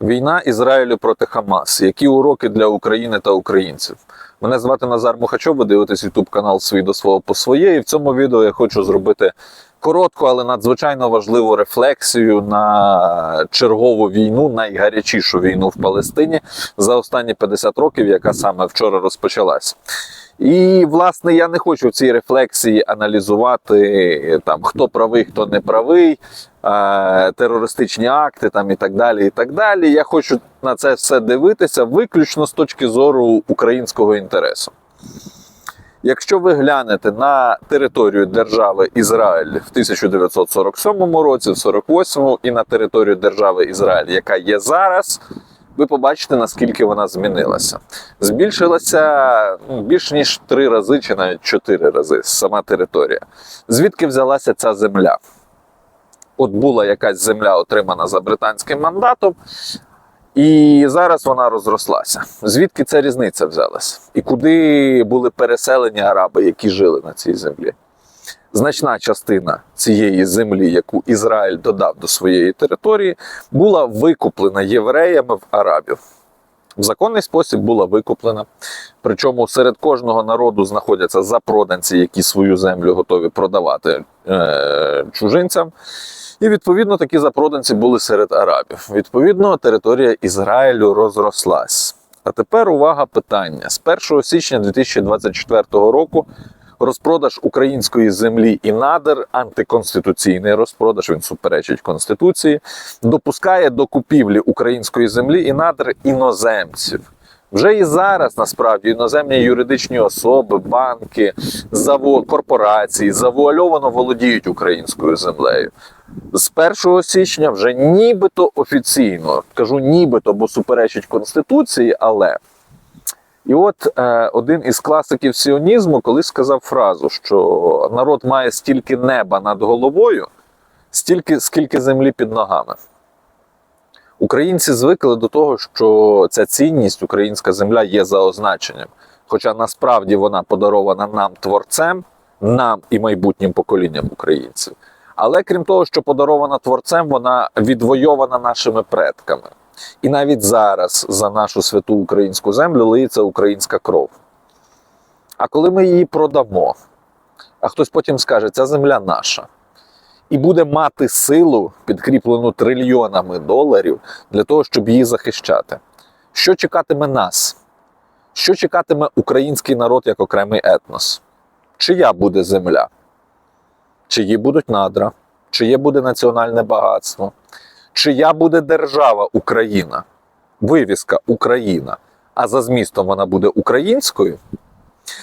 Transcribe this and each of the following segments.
Війна Ізраїлю проти Хамас. Які уроки для України та українців? Мене звати Назар Мухачов, ви дивитесь YouTube канал Свій до свого по своє. І в цьому відео я хочу зробити коротку, але надзвичайно важливу рефлексію на чергову війну, найгарячішу війну в Палестині за останні 50 років, яка саме вчора розпочалась. І, власне, я не хочу в цій рефлексії аналізувати там хто правий, хто не правий, е, терористичні акти там і так далі. І так далі. Я хочу на це все дивитися виключно з точки зору українського інтересу. Якщо ви глянете на територію держави Ізраїль в 1947 році, в 48-му, і на територію держави Ізраїль, яка є зараз, ви побачите, наскільки вона змінилася. Збільшилася ну, більш ніж три рази чи навіть чотири рази сама територія. Звідки взялася ця земля? От була якась земля, отримана за британським мандатом, і зараз вона розрослася. Звідки ця різниця взялася? І куди були переселені араби, які жили на цій землі? Значна частина цієї землі, яку Ізраїль додав до своєї території, була викуплена євреями в арабів. В законний спосіб була викуплена. Причому серед кожного народу знаходяться запроданці, які свою землю готові продавати е- чужинцям. І відповідно такі запроданці були серед арабів. Відповідно, територія Ізраїлю розрослась. А тепер увага питання: з 1 січня 2024 року розпродаж української землі і надр, антиконституційний розпродаж, він суперечить конституції, допускає до купівлі української землі і надр іноземців. Вже і зараз насправді іноземні юридичні особи, банки, заво... корпорації завуальовано володіють українською землею. З 1 січня вже нібито офіційно кажу нібито, бо суперечить конституції, але і от е, один із класиків сіонізму колись сказав фразу, що народ має стільки неба над головою, стільки скільки землі під ногами. Українці звикли до того, що ця цінність, українська земля, є за означенням. Хоча насправді вона подарована нам творцем, нам і майбутнім поколінням українців. Але крім того, що подарована творцем, вона відвойована нашими предками. І навіть зараз за нашу святу українську землю лиється українська кров. А коли ми її продамо, а хтось потім скаже, ця земля наша, і буде мати силу, підкріплену трильйонами доларів, для того, щоб її захищати. Що чекатиме нас? Що чекатиме український народ як окремий етнос? Чия буде земля? Чиї будуть надра? Чиє буде національне багатство? Чия буде держава Україна? Вивіска Україна, а за змістом вона буде українською?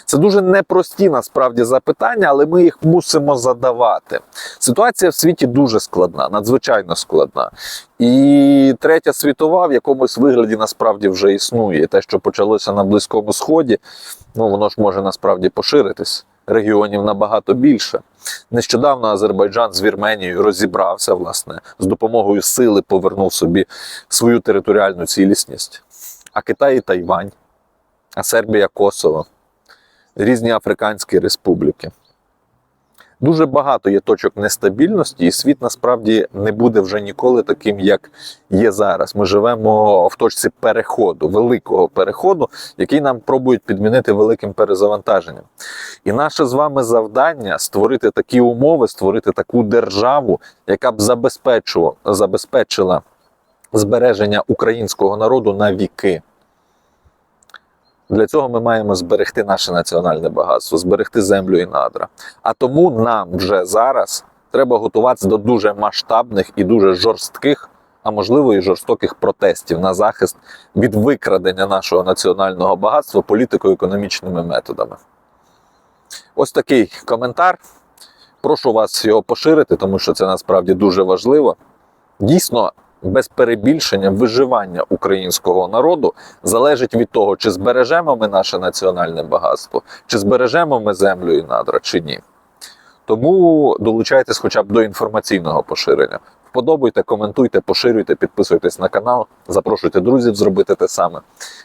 Це дуже непрості насправді запитання, але ми їх мусимо задавати. Ситуація в світі дуже складна, надзвичайно складна. І третя світова в якомусь вигляді насправді вже існує. Те, що почалося на Близькому Сході, ну воно ж може насправді поширитись. Регіонів набагато більше. Нещодавно Азербайджан з Вірменією розібрався, власне, з допомогою сили повернув собі свою територіальну цілісність. А Китай і Тайвань, а Сербія, Косово, різні африканські республіки. Дуже багато є точок нестабільності, і світ насправді не буде вже ніколи таким, як є зараз. Ми живемо в точці переходу, великого переходу, який нам пробують підмінити великим перезавантаженням. І наше з вами завдання створити такі умови, створити таку державу, яка б забезпечувала, забезпечила збереження українського народу на віки. Для цього ми маємо зберегти наше національне багатство, зберегти землю і надра. А тому нам вже зараз треба готуватися до дуже масштабних і дуже жорстких, а можливо і жорстоких протестів на захист від викрадення нашого національного багатства політико-економічними методами. Ось такий коментар. Прошу вас його поширити, тому що це насправді дуже важливо. Дійсно, без перебільшення виживання українського народу залежить від того, чи збережемо ми наше національне багатство, чи збережемо ми землю і надра, чи ні. Тому долучайтесь хоча б до інформаційного поширення. Вподобайте, коментуйте, поширюйте, підписуйтесь на канал, запрошуйте друзів зробити те саме.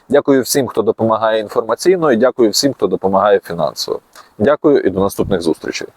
Дякую всім, хто допомагає інформаційно, і дякую всім, хто допомагає фінансово. Дякую і до наступних зустрічей.